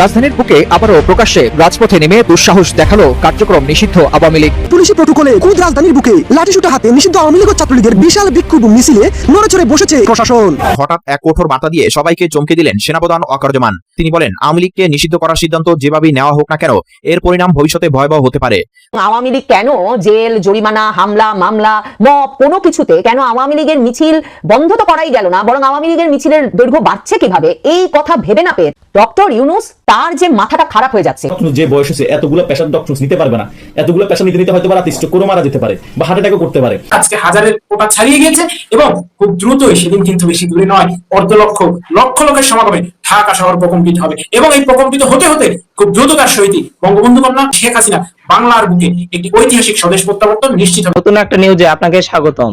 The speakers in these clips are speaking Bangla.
রাজধানীর বুকে আবারও প্রকাশ্যে রাজপথে নেমে দুঃসাহস দেখাল কার্যক্রম নিষিদ্ধ আওয়ামী লীগ। পুলিশি প্রটোকলে কুদ রাজধানীর বুকে লাঠিসুটা হাতে নিষিদ্ধ আওয়ামী লীগ ও ছাত্রলীগের বিশাল বিক্ষোভ মিছিলে নড়েচড়ে বসেছে প্রশাসন। হঠাৎ এক কঠোর বার্তা দিয়ে সবাইকে চমকে দিলেন সেনাপ্রধান অকার্যমান। তিনি বলেন আওয়ামী লীগকে নিষিদ্ধ করার সিদ্ধান্ত যেভাবেই নেওয়া হোক না কেন এর পরিণাম ভবিষ্যতে ভয়াবহ হতে পারে। আওয়ামী লীগ কেন জেল জরিমানা হামলা মামলা মব কোনো কিছুতে কেন আওয়ামী লীগের মিছিল বন্ধ তো করাই গেল না বরং আওয়ামী লীগের মিছিলের দৈর্ঘ্য বাড়ছে কীভাবে? এই কথা ভেবে না পেয়ে ডক্টর ইউনুস তার যে মাথাটা খারাপ হয়ে যাচ্ছে। যে বয়স হয়েছে এতগুলো পেশার ডক্টর নিতে পারবে না। এতগুলো পেশা নিতে নিতে হয়তো বা রাতে স্ট্রোক করে মারা যেতে পারে বা হার্ট অ্যাটাকও করতে পারে। আজকে হাজারের কোটা ছাড়িয়ে গিয়েছে এবং খুব দ্রুতই সেদিন কিন্তু বেশি দূরে নয় অর্ধ লক্ষ লক্ষ লোকের সমাগমে ঢাকা শহর প্রকম্পিত হবে। এবং এই প্রকম্পিত হতে হতে খুব দ্রুততার সহিত বঙ্গবন্ধু কন্যা শেখ হাসিনা বাংলার বুকে একটি ঐতিহাসিক স্বদেশ প্রত্যাবর্তন নিশ্চিত হবে। নতুন একটা নিউজে আপনাকে স্বাগতম।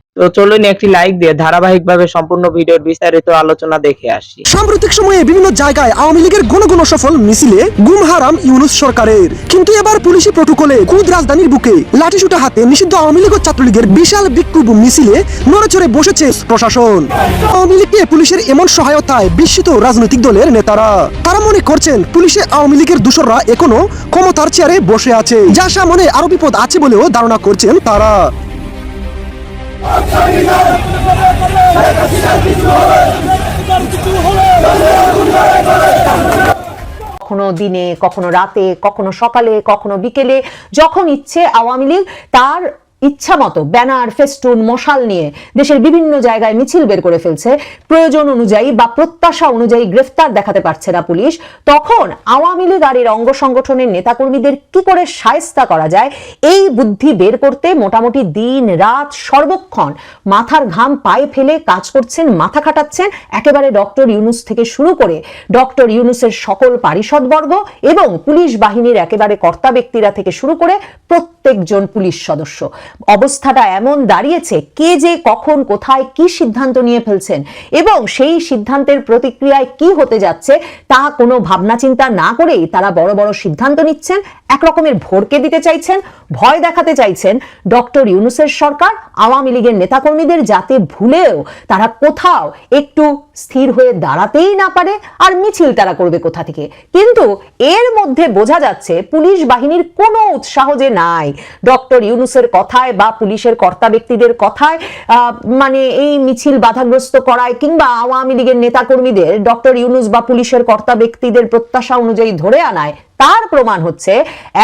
তো চলুন একটি লাইক দিয়ে ধারাবাহিকভাবে সম্পূর্ণ ভিডিওর বিস্তারিত আলোচনা দেখে আসি। সাম্প্রতিক সময়ে বিভিন্ন জায়গায় আওয়ামী লীগের সফল মিছিলে ইউনুস সরকারের। কিন্তু এবার পুলিশি কুদ রাজধানীর বুকে লাঠিসুটা হাতে নিষিদ্ধ আওয়ামী লীগ ও ছাত্রলীগের বিশাল বিক্ষোভ মিছিলে নড়েচড়ে বসেছে প্রশাসন। আওয়ামী লীগকে পুলিশের এমন সহায়তায় বিস্মিত রাজনৈতিক দলের নেতারা। তারা মনে করছেন পুলিশে আওয়ামী লীগের দূষররা এখনও ক্ষমতার চেয়ারে বসে আছে। যা সামনে আরও বিপদ আছে বলেও ধারণা করছেন তারা। কখনো দিনে কখনো রাতে কখনো সকালে কখনো বিকেলে যখন ইচ্ছে আওয়ামী লীগ তার ইচ্ছা মতো ব্যানার, ফেস্টুন, মশাল নিয়ে দেশের বিভিন্ন জায়গায় মিছিল বের করে ফেলছে। প্রয়োজন অনুযায়ী বা প্রত্যাশা অনুযায়ী গ্রেফতার দেখাতে পারছে না পুলিশ। তখন আওয়ামী লীগ আর এর অঙ্গ সংগঠনের নেতাকর্মীদের কি করে সায়স্তা করা যায়, এই বুদ্ধি বের করতে মোটামুটি দিন রাত সর্বক্ষণ মাথার ঘাম পায়ে ফেলে কাজ করছেন, মাথা খাটাচ্ছেন একেবারে ডক্টর ইউনুস থেকে শুরু করে ডক্টর ইউনুসের সকল পারিষদবর্গ এবং পুলিশ বাহিনীর একেবারে কর্তা ব্যক্তিরা থেকে শুরু করে প্রত্যেকজন পুলিশ সদস্য। অবস্থাটা এমন দাঁড়িয়েছে, কে যে কখন, কোথায় কি সিদ্ধান্ত নিয়ে ফেলছেন এবং সেই সিদ্ধান্তের প্রতিক্রিয়ায় কি হতে যাচ্ছে, তা কোনো ভাবনা চিন্তা না করেই তারা বড় বড় সিদ্ধান্ত নিচ্ছেন এক রকমের ভরকে দিতে চাইছেন, ভয় দেখাতে চাইছেন ডক্টর ইউনুসের সরকার, আওয়ামী লীগের নেতাকর্মীদের যাতে ভুলেও তারা কোথাও একটু স্থির হয়ে দাঁড়াতেই না পারে আর মিছিল তারা করবে কোথা থেকে। কিন্তু এর মধ্যে বোঝা যাচ্ছে পুলিশ বাহিনীর কোনো উৎসাহ যে নাই ডক্টর ইউনুসের কথায় বা পুলিশের কর্তা ব্যক্তিদের কথায় মানে এই মিছিল বাধাগ্রস্ত করায় কিংবা আওয়ামী লীগের নেতাকর্মীদের, ডক্টর ইউনুস বা পুলিশের কর্তা ব্যক্তিদের প্রত্যাশা অনুযায়ী ধরে আনায়, তার প্রমাণ হচ্ছে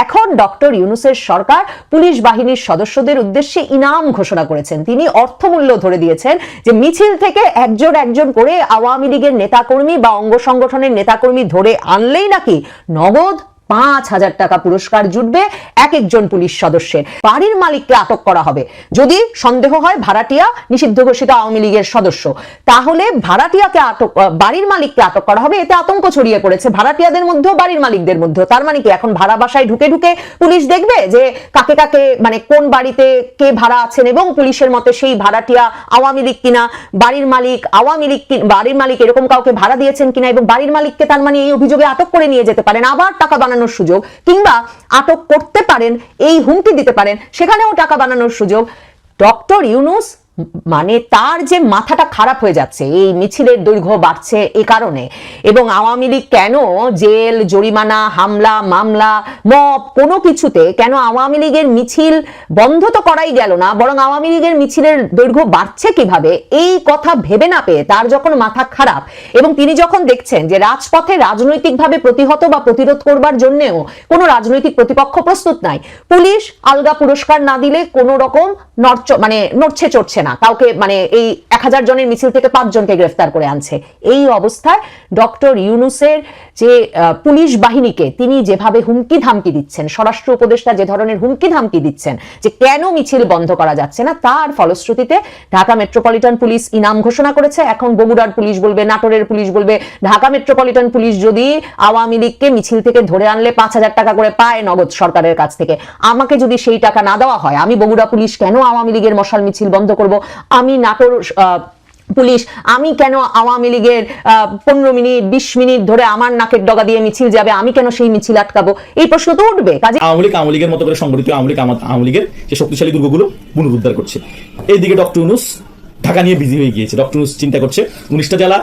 এখন ডক্টর ইউনুসের সরকার পুলিশ বাহিনীর সদস্যদের উদ্দেশ্যে ইনাম ঘোষণা করেছেন। তিনি অর্থমূল্য ধরে দিয়েছেন যে মিছিল থেকে একজন একজন করে আওয়ামী লীগের নেতাকর্মী বা অঙ্গ সংগঠনের নেতাকর্মী ধরে আনলেই নাকি নগদ পাঁচ হাজার টাকা পুরস্কার জুটবে এক একজন পুলিশ সদস্যের। বাড়ির মালিককে আটক করা হবে। যদি সন্দেহ হয় ভাড়াটিয়া, নিষিদ্ধ ঘোষিত আওয়ামী লীগের সদস্য, তাহলে ভাড়াটিয়াকে আটক বাড়ির মালিককে আটক করা হবে। এতে আতঙ্ক ছড়িয়ে পড়েছে ভাড়াটিয়াদের মধ্যেও, বাড়ির মালিকদের মধ্যেও। তার মানে কি, এখন ভাড়া বাসায় ঢুকে ঢুকে পুলিশ দেখবে যে কাকে কাকে মানে কোন বাড়িতে কে ভাড়া আছেন এবং পুলিশের মতে সেই ভাড়াটিয়া আওয়ামী লীগ কিনা, বাড়ির মালিক, আওয়ামী লীগ বাড়ির মালিক এরকম কাউকে ভাড়া দিয়েছেন কিনা এবং বাড়ির মালিককে তার মানে এই অভিযোগে আটক করে নিয়ে যেতে পারেন। আবার টাকা বানানোর সুযোগ কিংবা আটক করতে পারেন, এই হুমকি দিতে পারেন, সেখানেও টাকা বানানোর সুযোগ। ডক্টর ইউনুস মানে তার যে মাথাটা খারাপ হয়ে যাচ্ছে, এই মিছিলের দৈর্ঘ্য বাড়ছে এ কারণে। এবং আওয়ামী লীগ কেন জেল, জরিমানা, হামলা, মামলা, মব, কোনো কিছুতে কেন আওয়ামী লীগের মিছিল বন্ধ তো করাই গেল না, বরং আওয়ামী লীগের মিছিলের দৈর্ঘ্য বাড়ছে কীভাবে? এই কথা ভেবে না পেয়ে তার যখন মাথা খারাপ এবং তিনি যখন দেখছেন যে রাজপথে রাজনৈতিকভাবে প্রতিহত বা প্রতিরোধ করবার জন্যেও কোনো রাজনৈতিক প্রতিপক্ষ প্রস্তুত নাই, পুলিশ আলগা পুরস্কার না দিলে কোনো রকম নড়চ মানে নড়ছে চড়ছে না। না। কাউকে মানে এই এক হাজার জনের মিছিল থেকে পাঁচজনকে গ্রেফতার করে আনছে। এই অবস্থায় ডক্টর ইউনুসের যে পুলিশ বাহিনীকে তিনি যেভাবে হুমকি ধামকি দিচ্ছেন, স্বরাষ্ট্র উপদেষ্টা যে ধরনের হুমকি ধামকি দিচ্ছেন, যে কেন মিছিল বন্ধ করা যাচ্ছে না, তার ফলশ্রুতিতে ঢাকা মেট্রোপলিটন পুলিশ ইনাম ঘোষণা করেছে। এখন বগুড়ার পুলিশ বলবে, নাটোরের পুলিশ বলবে, ঢাকা মেট্রোপলিটন পুলিশ যদি আওয়ামী লীগকে মিছিল থেকে ধরে আনলে পাঁচ হাজার টাকা করে পায় নগদ সরকারের কাছ থেকে। আমাকে যদি সেই টাকা না দেওয়া হয়, আমি বগুড়া পুলিশ কেন আওয়ামী লীগের মশাল মিছিল বন্ধ করব? আমি নাটোর পুলিশ, আমি কেন আওয়ামী লীগের পনেরো মিনিট, বিশ মিনিট ধরে আমার নাকের ডগা দিয়ে মিছিল যাবে, আমি কেন সেই মিছিল আটকাবো? এই প্রশ্ন তো উঠবে, কাজে আওয়ামী লীগ আওয়ামী লীগের মতো করে সংগঠিত আওয়ামী লীগ আওয়ামী লীগের যে শক্তিশালী দুর্গগুলো পুনরুদ্ধার করছে। এইদিকে ডক্টর ইউনুস ঢাকা নিয়ে বিজি হয়ে গিয়েছে। ডক্টর ইউনুস চিন্তা করছে, উনিশটা জেলা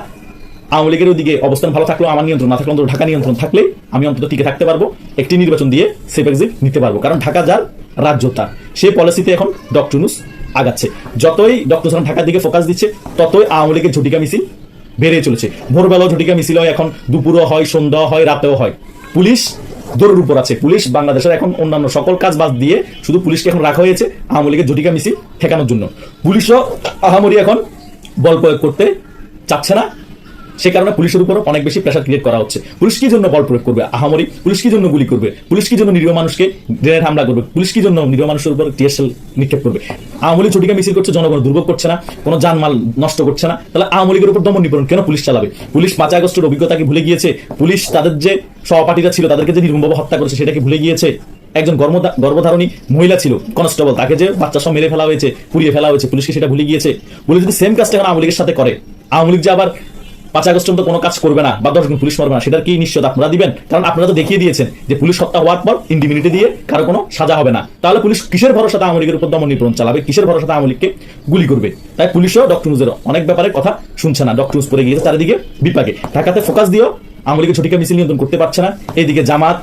আওয়ামী লীগের ওদিকে অবস্থান ভালো থাকলেও, আমার নিয়ন্ত্রণ না থাকলে অন্তত ঢাকা নিয়ন্ত্রণ থাকলে আমি অন্তত টিকে থাকতে পারব, একটি নির্বাচন দিয়ে সেফ এক্সিট নিতে পারব। কারণ ঢাকা যার রাজ্য তার সেই পলিসিতে এখন ডক্টর ইউনুস আগাচ্ছে। যতই ডক্টর সালাম ঢাকার দিকে ফোকাস দিচ্ছে, ততই আওয়ামী লীগের ঝটিকা মিছিল বেড়ে চলেছে। ভোরবেলাও ঝটিকা মিছিল হয়, এখন দুপুরও হয় সন্ধ্যা হয়, রাতেও হয়। পুলিশ দৌড়ের উপর আছে। পুলিশ বাংলাদেশের এখন অন্যান্য সকল কাজ বাদ দিয়ে শুধু পুলিশকে এখন রাখা হয়েছে আওয়ামী লীগের ঝটিকা মিছিল ঠেকানোর জন্য। পুলিশও আহামরি এখন বল প্রয়োগ করতে চাচ্ছে না। সে কারণে পুলিশের উপর অনেক বেশি প্রেশার ক্রিয়েট করা হচ্ছে। পুলিশ কি জন্য বল প্রয়োগ করবে? আহামরি, পুলিশ কি জন্য গুলি করবে? পুলিশ কি জন্য নিরীহ মানুষকে গ্রেনেড হামলা করবে? পুলিশ কি জন্য নিরীহ মানুষের উপর টিএসএল নিক্ষেপ করবে? আওয়ামী লীগ ছুটিকা মিছিল করছে, জনগণ দুর্ভোগ করছে না, কোনো জানমাল নষ্ট করছে না। তাহলে আওয়ামী লীগের উপর দমন নিপীড়ন কেন পুলিশ চালাবে? পুলিশ পাঁচ আগস্টের অভিজ্ঞতাকে ভুলে গিয়েছে? পুলিশ তাদের যে সহপাঠীরা ছিল, তাদেরকে যে নির্মমভাবে হত্যা করেছে, সেটাকে ভুলে গিয়েছে? একজন গর্ভধা- গর্ভধারণী মহিলা ছিল, কনস্টেবল, তাকে যে বাচ্চা সব মেরে ফেলা হয়েছে, পুড়িয়ে ফেলা হয়েছে পুলিশকে সেটা ভুলে গিয়েছে? পুলিশ যদি সেম কাজটা এখন আওয়ামী লীগের সাথে করে, আওয়ামী লীগ যে আবার পাঁচ আগস্ট পর্যন্ত কোনো কাজ করবে না বা দশজন পুলিশ মারবে না, সেটার কি নিশ্চয় আপনারা দিবেন? কারণ আপনারা তো দেখিয়ে দিয়েছেন যে পুলিশ হত্যা হওয়ার পর ইন্ডিমিনিটি দিয়ে কারও কোনো সাজা হবে না। তাহলে পুলিশ কিসের ভরসাতে আওয়ামী লীগের উপর দমন নিপীড়ন চালাবে? কিসের ভরসাতে আওয়ামী লীগকে গুলি করবে? তাই পুলিশও ডক্টর নিউজের অনেক ব্যাপারে কথা শুনছে না। ডক্টর নিউজ পরে গিয়েছে চারিদিকে বিপাকে। ঢাকাতে ফোকাস দিয়েও আওয়ামী লীগের ছটিকা মিছিল নিয়ন্ত্রণ করতে পারছে না। এইদিকে জামাত,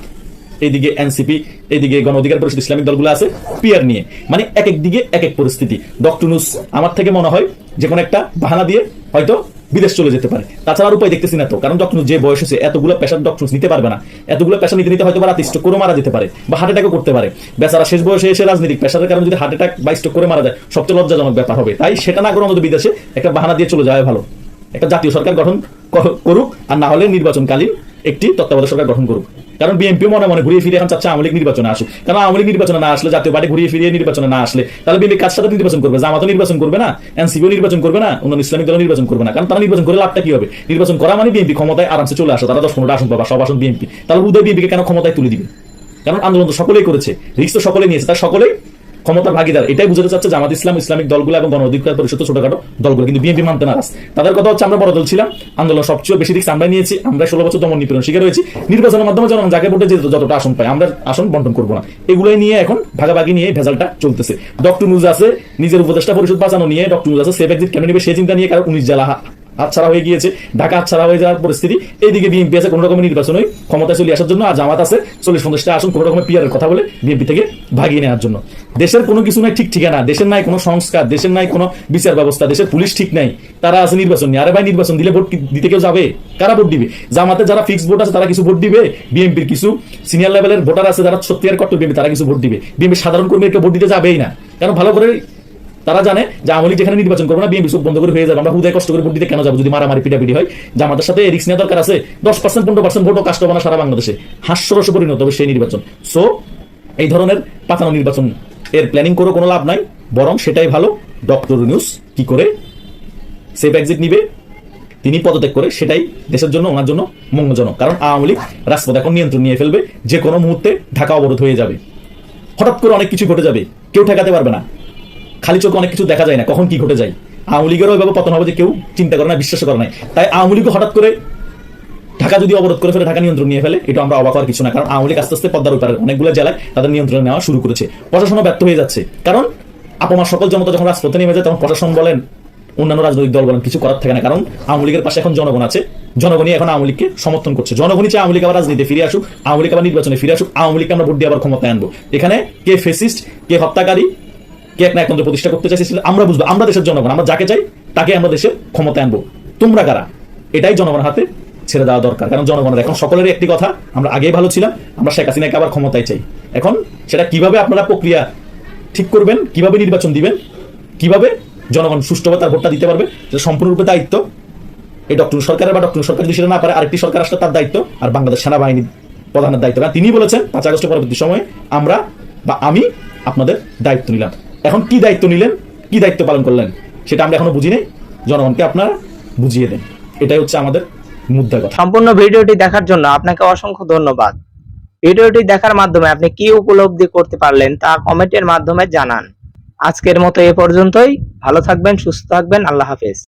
এইদিকে এনসিপি এইদিকে গণ অধিকার পরিষদ, ইসলামিক দলগুলো আছে পিয়ার নিয়ে। মানে এক এক দিকে এক এক পরিস্থিতি। ডক্টর নুস আমার থেকে মনে হয় যে কোনো একটা বাহানা দিয়ে হয়তো বিদেশ চলে যেতে পারে। তাছাড়া আর উপায় দেখতেছি না তো, কারণ ডক্টর যে বয়স হয়েছে, এতগুলো পেশার ডক্টর নিতে পারবে না। এতগুলো পেশা নিতে নিতে হয়তো বা রাতে স্ট্রোক করে মারা যেতে পারে, বা হার্ট অ্যাটাকও করতে পারে। বেচারা শেষ বয়সে এসে রাজনৈতিক পেশার কারণে যদি হার্ট অ্যাটাক বা স্ট্রোক করে মারা যায়, সবচেয়ে লজ্জাজনক ব্যাপার হবে। তাই সেটা না করে আমাদের বিদেশে একটা বাহানা দিয়ে চলে যাওয়া ভালো। একটা জাতীয় সরকার গঠন করুক, আর না হলে নির্বাচনকালীন একটি তত্ত্বাবধায়ক সরকার গঠন করুক। কারণ বিএনপি মনে মনে ঘুরিয়ে ফিরে এখন চাচ্ছে আওয়ামী লীগ নির্বাচনে আসুক। কারণ আওয়ামী লীগ নির্বাচনে না আসলে জাতীয় পার্টি ঘুরিয়ে ফিরিয়ে নির্বাচনে না আসলে তাহলে বিএনপি কার সাথে নির্বাচন করবে? জামাতও নির্বাচন করবে না? এনসিপিও নির্বাচন করবে না? অন্যান্য ইসলামিক দল নির্বাচন করবে না? কারণ তারা নির্বাচন করে লাভটা কি হবে? নির্বাচন করা মানে বিএনপি ক্ষমতায় আরামসে চলে আসে। তারা দশ পনেরোটা আসন পাবা, সব আসন বিএনপি তাহলে উদয় বিএনপিকে কেন ক্ষমতায় তুলে দিবে? কারণ আন্দোলন তো সকলেই করেছে। রিক্স তো সকলেই নিয়েছে। তার সকলেই ক্ষমতার ভাগিদার, এটাই বুঝাতে চাচ্ছে জামাত ইসলাম, ইসলামিক দলগুলো এবং গণ অধিকার পরিষদ ছোটখাটো দলগুলো। কিন্তু বিএনপি মানতে নারাজ। তাদের কথা হচ্ছে, আমরা বড় দল ছিলাম, আন্দোলন সবচেয়ে বেশি রিক্স আমরা নিয়েছি, আমরা ষোলো বছর দমন নিপীড়ন শিকার হয়েছি। নির্বাচনের মাধ্যমে জনগণ যাকে ভোটে যে যতটা আসন পায়, আমরা আসন বন্টন করব না। এগুলোই নিয়ে এখন ভাগাভাগি নিয়ে ভেজালটা চলতেছে। ডক্টর নিউজ আছে নিজের উপদেষ্টা পরিষদ বাঁচানো নিয়ে ডক্টর নিউজ আছে সেফ এক্সিট কেন নেবে সেই চিন্তা নিয়ে কারণ উনিশ জেলা হাতছাড়া হয়ে গিয়েছে। ঢাকা হাতছাড়া হয়ে যাওয়ার পরিস্থিতি। এইদিকে বিএনপি আছে, কোনো রকমের নির্বাচনে ক্ষমতায় চলে আসার জন্য আর জামাত আছে। চল্লিশ পঞ্চাশটা আসন কোনো রকমের পিয়ারের কথা বলে বিএনপি থেকে ভাগিয়ে নেওয়ার জন্য। দেশের কোনো কিছু নাই ঠিক ঠিকানা। দেশের নাই কোনো সংস্কার। দেশের নাই কোনো বিচার ব্যবস্থা। দেশের পুলিশ ঠিক নাই। তারা আছে নির্বাচন নিয়ে। আরে ভাই, নির্বাচন দিলে ভোট দিতে কেউ যাবে? কারা ভোট দিবে? জামাতে যারা ফিক্স ভোট আছে, তারা কিছু ভোট দিবে? বিএনপির কিছু সিনিয়র লেভেলের ভোটার আছে, যারা সত্যিকার কট্টর বিএনপি তারা কিছু ভোট দিবে? বিএনপি সাধারণ কর্মীকে ভোট দিতে যাবেই না। কারণ ভালো করে তারা জানে যে আওয়ামী যেখানে নির্বাচন করব না, বিএনপি চোখ বন্ধ করে হয়ে যাবে। আমরা হুদায় কষ্ট করে ভোট দিতে কেন যাব যদি মারামারি, পিটাপিটি হয়? যে আমাদের সাথে রিক্স নেওয়া দরকার আছে। দশ পার্সেন্ট পনেরো পার্সেন্ট ভোটও কাজ হবে না সারা বাংলাদেশে। হাস্যরসে পরিণত হবে সেই নির্বাচন। সো এই ধরনের পাতানো নির্বাচন এর প্ল্যানিং করে কোনো লাভ নাই। বরং সেটাই ভালো। ডক্টর নিউজ কি করে সেফ এক্সিট নিবে, তিনি পদত্যাগ করে সেটাই দেশের জন্য, ওনার জন্য মঙ্গলজনক। কারণ আওয়ামী লীগ রাজপথ এখন নিয়ন্ত্রণ নিয়ে ফেলবে। যে কোনো মুহূর্তে ঢাকা অবরোধ হয়ে যাবে। হঠাৎ করে অনেক কিছু ঘটে যাবে। কেউ ঠেকাতে পারবে না। খালি চোখে অনেক কিছু দেখা যায় না, কখন কি ঘটে যায়। আওয়ামী লীগেরও ওইভাবে পতন হবে যে কেউ চিন্তা করে না বিশ্বাস করে না। তাই আওয়ামী লীগও হঠাৎ করে ঢাকা যদি অবরোধ করে ফেলে, ঢাকা নিয়ন্ত্রণ নিয়ে ফেলে, এটা আমরা অবাক হওয়ার কিছু না, কারণ আওয়ামী লীগ আস্তে আস্তে পদ্মার উপরে অনেকগুলো জেলায় তাদের নিয়ন্ত্রণে নেওয়া শুরু করেছে। প্রশাসনও ব্যর্থ হয়ে যাচ্ছে। কারণ আপনার সকল জনতা যখন রাজপথে নেমে যায়, তখন প্রশাসন বলেন, অন্যান্য রাজনৈতিক দল বলেন, কিছু করার থাকে না, কারণ আওয়ামী লীগের পাশে এখন জনগণ আছে। জনগণই এখন আওয়ামী লীগকে সমর্থন করছে। জনগণই চায় আওয়ামী লীগ আবার রাজনীতি ফিরে আসুক, আওয়ামী লীগ আবার নির্বাচনে ফিরে আসুক, আওয়ামী লীগকে আমরা ভোট দিয়ে আবার ক্ষমতায় আনব। এখানে কে ফেসিস্ট কে হত্যাকারী কে এক না একতন্ত্র প্রতিষ্ঠা করতে চাইছে আমরা বুঝব, আমরা দেশের জনগণ, আমরা যাকে চাই তাকে আমরা দেশের ক্ষমতায় আনব। তোমরা কারা? এটাই জনগণের হাতে ছেড়ে দেওয়া দরকার। কারণ জনগণের, এখন সকলেরই একটি কথা, আমরা আগেই ভালো ছিলাম, আমরা শেখ হাসিনাকে আবার ক্ষমতায় চাই। এখন সেটা কীভাবে আপনারা প্রক্রিয়া ঠিক করবেন, কীভাবে নির্বাচন দিবেন, কীভাবে জনগণ সুষ্ঠুভাবে তার ভোটটা দিতে পারবে, সেটা সম্পূর্ণরূপে দায়িত্ব। এই ডক্টর সরকারের বা ডক্টর সরকার যদি সেটা না পারে, আরেকটি সরকার আসলে তার দায়িত্ব, আর বাংলাদেশ সেনাবাহিনী প্রধানের দায়িত্ব। কারণ তিনি বলেছেন, পাঁচ আগস্ট পরবর্তী সময়ে আমরা বা আমি আপনাদের দায়িত্ব নিলাম। এখন কি দায়িত্ব নিলেন? কি দায়িত্ব পালন করলেন? সেটা আমরা এখনও বুঝি নাই জনগণকে আপনারা বুঝিয়ে দেন। এটাই হচ্ছে আমাদের মুদ্রা কথা। সম্পূর্ণ ভিডিওটি দেখার জন্য আপনাকে অসংখ্য ধন্যবাদ। ভিডিওটি দেখার মাধ্যমে আপনি কি উপলব্ধি করতে পারলেন তা কমেন্টের মাধ্যমে জানান। আজকের মতো এ পর্যন্তই। ভালো থাকবেন, সুস্থ থাকবেন। আল্লাহ হাফেজ।